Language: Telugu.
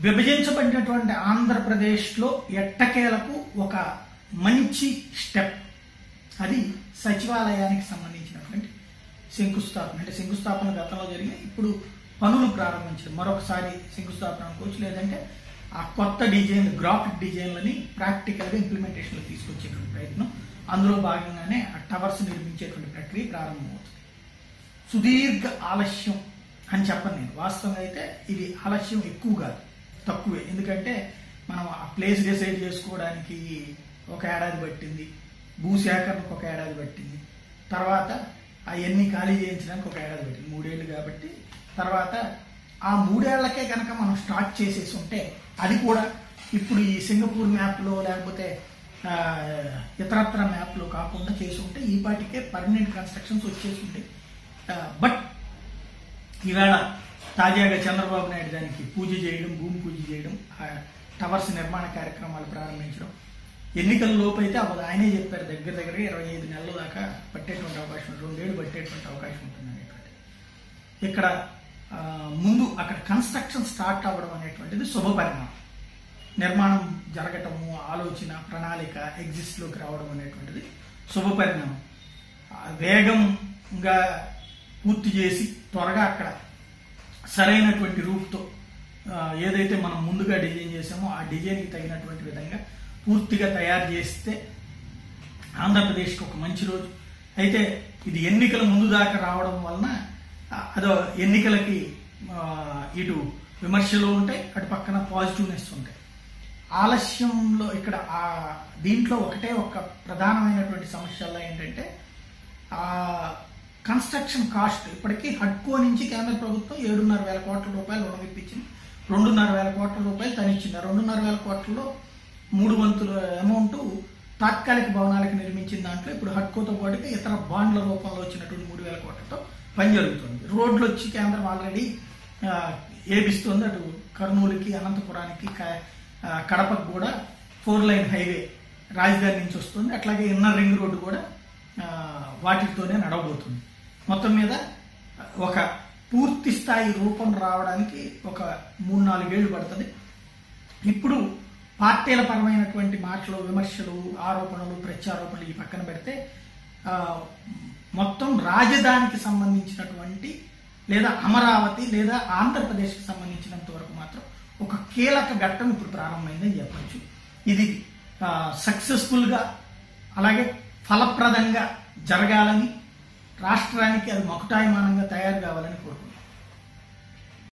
విభజించబడినటువంటి ఆంధ్రప్రదేశ్లో ఎట్టకేలకు ఒక మంచి స్టెప్. అది సచివాలయానికి సంబంధించినటువంటి శంకుస్థాపన. అంటే శంకుస్థాపన గతంలో జరిగిన ఇప్పుడు పనులు ప్రారంభించడం మరొకసారి శంకుస్థాపన అనుకోవచ్చు లేదంటే ఆ కొత్త డిజైన్ గ్రాఫిక్ డిజైన్లని ప్రాక్టికల్గా ఇంప్లిమెంటేషన్లో తీసుకొచ్చేటువంటి ప్రయత్నం. అందులో భాగంగానే ఆ టవర్స్ నిర్మించేటువంటి ప్రక్రియ ప్రారంభమవుతుంది. సుదీర్ఘ ఆలస్యం అని చెప్పను నేను. వాస్తవంగా అయితే ఇది ఆలస్యం ఎక్కువ కాదు. తక్కువే. ఎందుకంటే మనం ఆ ప్లేస్ డిసైడ్ చేసుకోవడానికి ఒక ఏడాది పట్టింది. భూసేకరణకు ఒక ఏడాది పట్టింది. తర్వాత అవన్నీ ఖాళీ చేయించడానికి ఒక ఏడాది పట్టింది. మూడేళ్ళు కాబట్టి తర్వాత ఆ మూడేళ్ళకే కనుక మనం స్టార్ట్ చేసేసి ఉంటే అది కూడా ఇప్పుడు ఈ సింగపూర్ మ్యాప్లో లేకపోతే ఇతరత్ర మ్యాప్లో కాకుండా చేసి ఉంటే ఈ పాటికే పర్మనెంట్ కన్స్ట్రక్షన్స్ వచ్చేసి ఉంటాయి. బట్ ఈవేళ తాజాగా చంద్రబాబు నాయుడు దానికి పూజ చేయడం భూమి పూజ చేయడం టవర్స్ నిర్మాణ కార్యక్రమాలు ప్రారంభించడం. ఎన్నికల లోపైతే అయితే ఆయనే చెప్పారు దగ్గర దగ్గర ఇరవై ఐదు నెలల దాకా పట్టేటువంటి అవకాశం రెండేళ్ళు పట్టేటువంటి అవకాశం ఉంటుంది అనేటువంటి ఇక్కడ ముందు అక్కడ కన్స్ట్రక్షన్ స్టార్ట్ అవ్వడం అనేటువంటిది శుభ పరిణామం. నిర్మాణం జరగటము ఆలోచన ప్రణాళిక ఎగ్జిస్ట్లోకి రావడం అనేటువంటిది శుభ పరిణామం. వేగంగా పూర్తి చేసి త్వరగా అక్కడ సరైనటువంటి రూప్తో ఏదైతే మనం ముందుగా డిజైన్ చేసామో ఆ డిజైన్కి తగినటువంటి విధంగా పూర్తిగా తయారు చేస్తే ఆంధ్రప్రదేశ్కి ఒక మంచి రోజు. అయితే ఇది ఎన్నికల ముందు దాకా రావడం వలన అదో ఎన్నికలకి ఇటు విమర్శలు ఉంటాయి అటు పక్కన పాజిటివ్నెస్ ఉంటాయి. ఆలస్యంలో ఇక్కడ ఆ దీంట్లో ఒకటే ఒక ప్రధానమైనటువంటి సమస్యల్లో ఏంటంటే ఆ కన్స్ట్రక్షన్ కాస్ట్ ఇప్పటికీ హడ్కో నుంచి కేంద్ర ప్రభుత్వం ఏడున్నర వేల కోట్ల రూపాయలు రుణం ఇప్పించింది. రెండున్నర వేల కోట్ల రూపాయలు తనిచ్చింది. రెండున్నర వేల కోట్లలో మూడు వంతుల అమౌంట్ తాత్కాలిక భవనాలకు నిర్మించిన దాంట్లో ఇప్పుడు హడ్కోతో పాటుగా ఇతర బాండ్ల రూపంలో వచ్చినటువంటి మూడు వేల కోట్లతో పని జరుగుతుంది. రోడ్లు వచ్చి కేంద్రం ఆల్రెడీ ఏపిస్తుంది. అటు కర్నూలుకి అనంతపురానికి కడపకు కూడా ఫోర్ లైన్ హైవే రాజధాని నుంచి వస్తుంది. అట్లాగే ఇన్నర్ రింగ్ రోడ్డు కూడా వాటితోనే నడవబోతుంది. మొత్తం మీద ఒక పూర్తి స్థాయి రూపం రావడానికి ఒక మూడు నాలుగేళ్ళు పడుతుంది. ఇప్పుడు పార్టీల పరమైనటువంటి మాటలు విమర్శలు ఆరోపణలు ప్రత్యారోపణలు ఈ పక్కన పెడితే మొత్తం రాజధానికి సంబంధించినటువంటి లేదా అమరావతి లేదా ఆంధ్రప్రదేశ్కి సంబంధించినంత వరకు మాత్రం ఒక కీలక ఘట్టం ఇప్పుడు ప్రారంభమైందని చెప్పచ్చు. ఇది సక్సెస్ఫుల్గా అలాగే ఫలప్రదంగా జరగాలని రాష్ట్రానికి అది మొకటాయమానంగా తయారు కావాలని కోరుకుంటున్నాను.